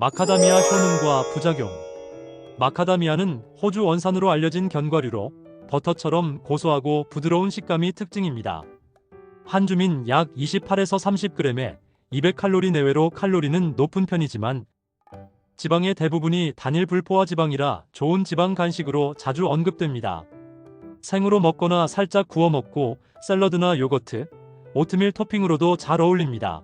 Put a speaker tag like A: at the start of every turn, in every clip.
A: 마카다미아 효능과 부작용 마카다미아는 호주 원산으로 알려진 견과류로 버터처럼 고소하고 부드러운 식감이 특징입니다. 한 주민 약 28에서 30g에 200칼로리 내외로 칼로리는 높은 편이지만 지방의 대부분이 단일 불포화 지방이라 좋은 지방 간식으로 자주 언급됩니다. 생으로 먹거나 살짝 구워 먹고 샐러드나 요거트, 오트밀 토핑으로도 잘 어울립니다.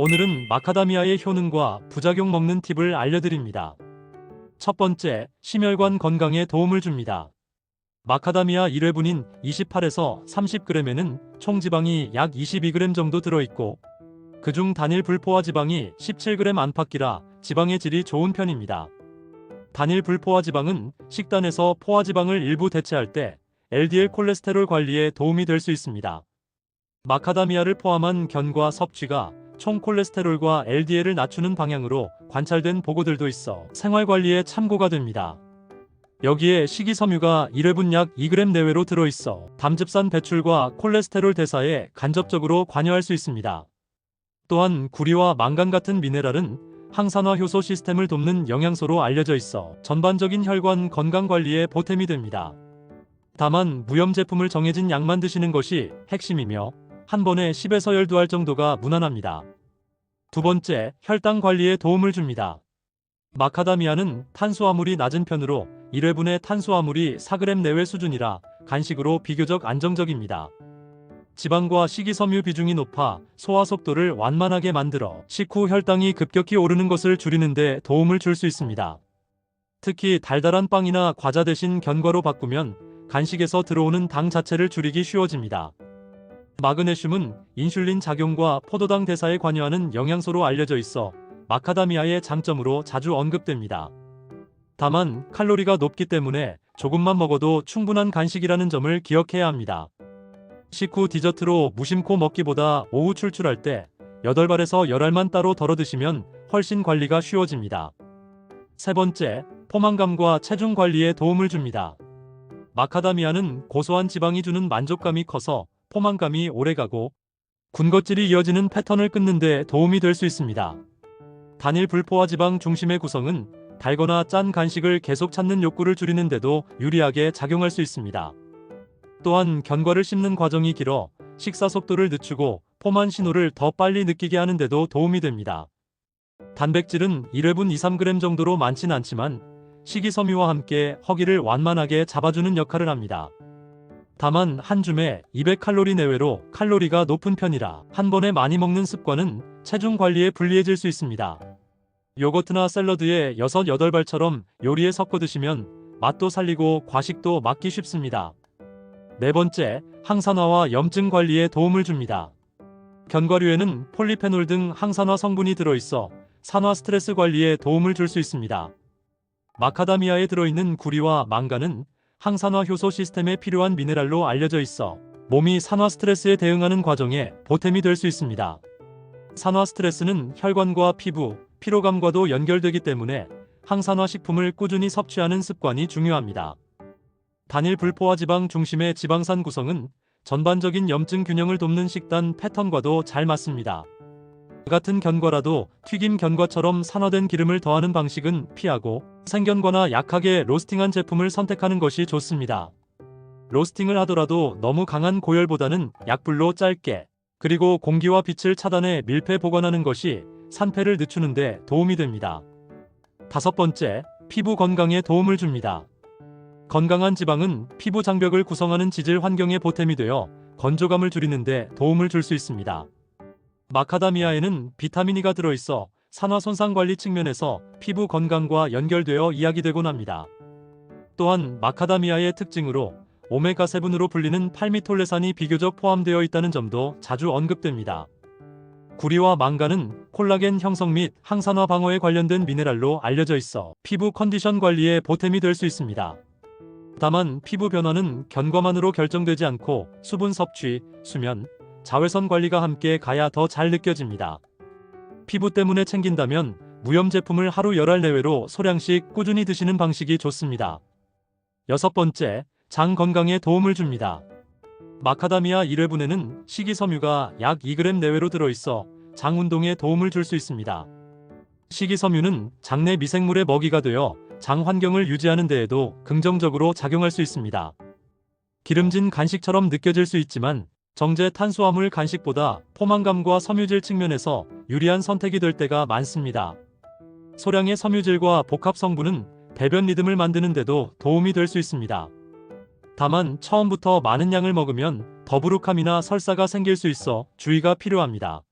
A: 오늘은 마카다미아의 효능과 부작용 먹는 팁을 알려드립니다. 첫 번째, 심혈관 건강에 도움을 줍니다. 마카다미아 1회분인 28에서 30g에는 총 지방이 약 22g 정도 들어있고 그중 단일 불포화 지방이 17g 안팎이라 지방의 질이 좋은 편입니다. 단일 불포화 지방은 식단에서 포화 지방을 일부 대체할 때 LDL 콜레스테롤 관리에 도움이 될 수 있습니다. 마카다미아를 포함한 견과 섭취가 총 콜레스테롤과 LDL을 낮추는 방향으로 관찰된 보고들도 있어 생활 관리에 참고가 됩니다. 여기에 식이섬유가 1회분 약 2g 내외로 들어있어 담즙산 배출과 콜레스테롤 대사에 간접적으로 관여할 수 있습니다. 또한 구리와 망간 같은 미네랄은 항산화 효소 시스템을 돕는 영양소로 알려져 있어 전반적인 혈관 건강 관리에 보탬이 됩니다. 다만 무염 제품을 정해진 양만 드시는 것이 핵심이며 한 번에 10에서 12알 정도가 무난합니다. 두 번째, 혈당 관리에 도움을 줍니다. 마카다미아는 탄수화물이 낮은 편으로 1회분의 탄수화물이 4g 내외 수준이라 간식으로 비교적 안정적입니다. 지방과 식이섬유 비중이 높아 소화 속도를 완만하게 만들어 식후 혈당이 급격히 오르는 것을 줄이는데 도움을 줄 수 있습니다. 특히 달달한 빵이나 과자 대신 견과로 바꾸면 간식에서 들어오는 당 자체를 줄이기 쉬워집니다. 마그네슘은 인슐린 작용과 포도당 대사에 관여하는 영양소로 알려져 있어 마카다미아의 장점으로 자주 언급됩니다. 다만 칼로리가 높기 때문에 조금만 먹어도 충분한 간식이라는 점을 기억해야 합니다. 식후 디저트로 무심코 먹기보다 오후 출출할 때 8발에서 10알만 따로 덜어 드시면 훨씬 관리가 쉬워집니다. 세 번째, 포만감과 체중 관리에 도움을 줍니다. 마카다미아는 고소한 지방이 주는 만족감이 커서 포만감이 오래가고 군것질이 이어지는 패턴을 끊는 데 도움이 될 수 있습니다. 단일 불포화 지방 중심의 구성은 달거나 짠 간식을 계속 찾는 욕구를 줄이는 데도 유리하게 작용할 수 있습니다. 또한 견과를 씹는 과정이 길어 식사 속도를 늦추고 포만 신호를 더 빨리 느끼게 하는 데도 도움이 됩니다. 단백질은 1회분 2, 3g 정도로 많진 않지만 식이섬유와 함께 허기를 완만하게 잡아주는 역할을 합니다. 다만 한 줌에 200칼로리 내외로 칼로리가 높은 편이라 한 번에 많이 먹는 습관은 체중 관리에 불리해질 수 있습니다. 요거트나 샐러드에 6, 8발처럼 요리에 섞어 드시면 맛도 살리고 과식도 막기 쉽습니다. 네 번째, 항산화와 염증 관리에 도움을 줍니다. 견과류에는 폴리페놀 등 항산화 성분이 들어있어 산화 스트레스 관리에 도움을 줄 수 있습니다. 마카다미아에 들어있는 구리와 망간은 항산화 효소 시스템에 필요한 미네랄로 알려져 있어 몸이 산화 스트레스에 대응하는 과정에 보탬이 될 수 있습니다. 산화 스트레스는 혈관과 피부, 피로감과도 연결되기 때문에 항산화 식품을 꾸준히 섭취하는 습관이 중요합니다. 단일 불포화 지방 중심의 지방산 구성은 전반적인 염증 균형을 돕는 식단 패턴과도 잘 맞습니다. 같은 견과라도 튀김 견과처럼 산화된 기름을 더하는 방식은 피하고 생견과나 약하게 로스팅한 제품을 선택하는 것이 좋습니다. 로스팅을 하더라도 너무 강한 고열보다는 약불로 짧게 그리고 공기와 빛을 차단해 밀폐 보관하는 것이 산패를 늦추는데 도움이 됩니다. 다섯 번째, 피부 건강에 도움을 줍니다. 건강한 지방은 피부 장벽을 구성하는 지질 환경에 보탬이 되어 건조감을 줄이는데 도움을 줄 수 있습니다. 마카다미아에는 비타민 E가 들어있어 산화 손상 관리 측면에서 피부 건강과 연결되어 이야기되곤 합니다. 또한 마카다미아의 특징으로 오메가7으로 불리는 팔미톨레산이 비교적 포함되어 있다는 점도 자주 언급됩니다. 구리와 망간은 콜라겐 형성 및 항산화 방어에 관련된 미네랄로 알려져 있어 피부 컨디션 관리에 보탬이 될 수 있습니다. 다만 피부 변화는 견과만으로 결정되지 않고 수분 섭취, 수면, 자외선 관리가 함께 가야 더 잘 느껴집니다. 피부 때문에 챙긴다면 무염 제품을 하루 열알 내외로 소량씩 꾸준히 드시는 방식이 좋습니다. 여섯 번째, 장 건강에 도움을 줍니다. 마카다미아 1회분에는 식이섬유가 약 2g 내외로 들어있어 장 운동에 도움을 줄 수 있습니다. 식이섬유는 장내 미생물의 먹이가 되어 장 환경을 유지하는 데에도 긍정적으로 작용할 수 있습니다. 기름진 간식처럼 느껴질 수 있지만 정제 탄수화물 간식보다 포만감과 섬유질 측면에서 유리한 선택이 될 때가 많습니다. 소량의 섬유질과 복합 성분은 배변 리듬을 만드는 데도 도움이 될 수 있습니다. 다만 처음부터 많은 양을 먹으면 더부룩함이나 설사가 생길 수 있어 주의가 필요합니다.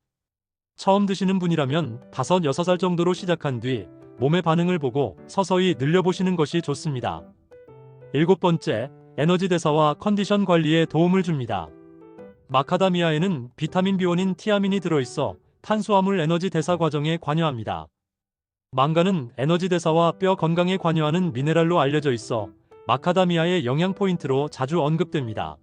A: 처음 드시는 분이라면 5, 6살 정도로 시작한 뒤 몸의 반응을 보고 서서히 늘려보시는 것이 좋습니다. 일곱 번째, 에너지 대사와 컨디션 관리에 도움을 줍니다. 마카다미아에는 비타민 B1인 티아민이 들어있어 탄수화물 에너지 대사 과정에 관여합니다. 망가는 에너지 대사와 뼈 건강에 관여하는 미네랄로 알려져 있어 마카다미아의 영양 포인트로 자주 언급됩니다.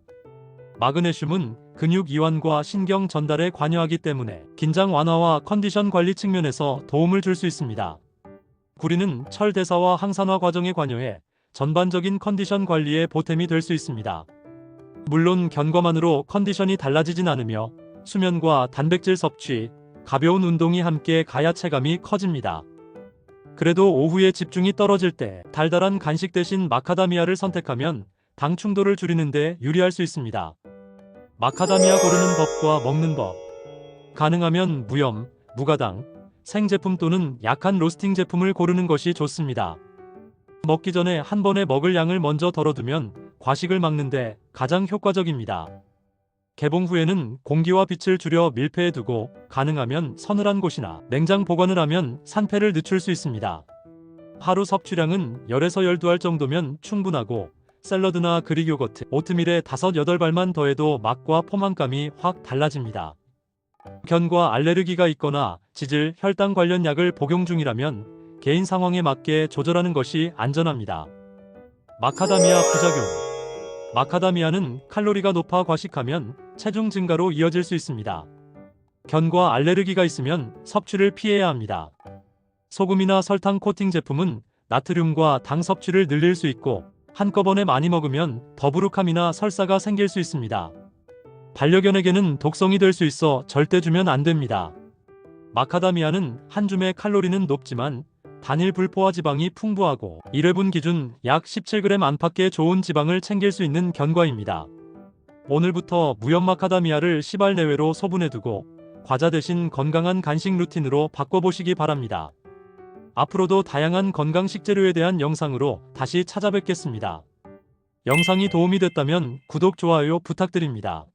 A: 마그네슘은 근육 이완과 신경 전달에 관여하기 때문에 긴장 완화와 컨디션 관리 측면에서 도움을 줄 수 있습니다. 구리는 철 대사와 항산화 과정에 관여해 전반적인 컨디션 관리에 보탬이 될 수 있습니다. 물론 견과만으로 컨디션이 달라지진 않으며 수면과 단백질 섭취, 가벼운 운동이 함께 가야 체감이 커집니다. 그래도 오후에 집중이 떨어질 때 달달한 간식 대신 마카다미아를 선택하면 당 충돌을 줄이는데 유리할 수 있습니다. 마카다미아 고르는 법과 먹는 법. 가능하면 무염, 무가당, 생제품 또는 약한 로스팅 제품을 고르는 것이 좋습니다. 먹기 전에 한 번에 먹을 양을 먼저 덜어두면 과식을 막는데 가장 효과적입니다. 개봉 후에는 공기와 빛을 줄여 밀폐해 두고 가능하면 서늘한 곳이나 냉장 보관을 하면 산패를 늦출 수 있습니다. 하루 섭취량은 10에서 12알 정도면 충분하고 샐러드나 그릭 요거트, 오트밀에 5, 8발만 더해도 맛과 포만감이 확 달라집니다. 견과 알레르기가 있거나 지질, 혈당 관련 약을 복용 중이라면 개인 상황에 맞게 조절하는 것이 안전합니다. 마카다미아 부작용 마카다미아는 칼로리가 높아 과식하면 체중 증가로 이어질 수 있습니다. 견과 알레르기가 있으면 섭취를 피해야 합니다. 소금이나 설탕 코팅 제품은 나트륨과 당 섭취를 늘릴 수 있고 한꺼번에 많이 먹으면 더부룩함이나 설사가 생길 수 있습니다. 반려견에게는 독성이 될 수 있어 절대 주면 안 됩니다. 마카다미아는 한 줌의 칼로리는 높지만 단일 불포화 지방이 풍부하고 1회분 기준 약 17g 안팎의 좋은 지방을 챙길 수 있는 견과입니다. 오늘부터 무염 마카다미아를 시발 내외로 소분해두고 과자 대신 건강한 간식 루틴으로 바꿔보시기 바랍니다. 앞으로도 다양한 건강 식재료에 대한 영상으로 다시 찾아뵙겠습니다. 영상이 도움이 됐다면 구독, 좋아요 부탁드립니다.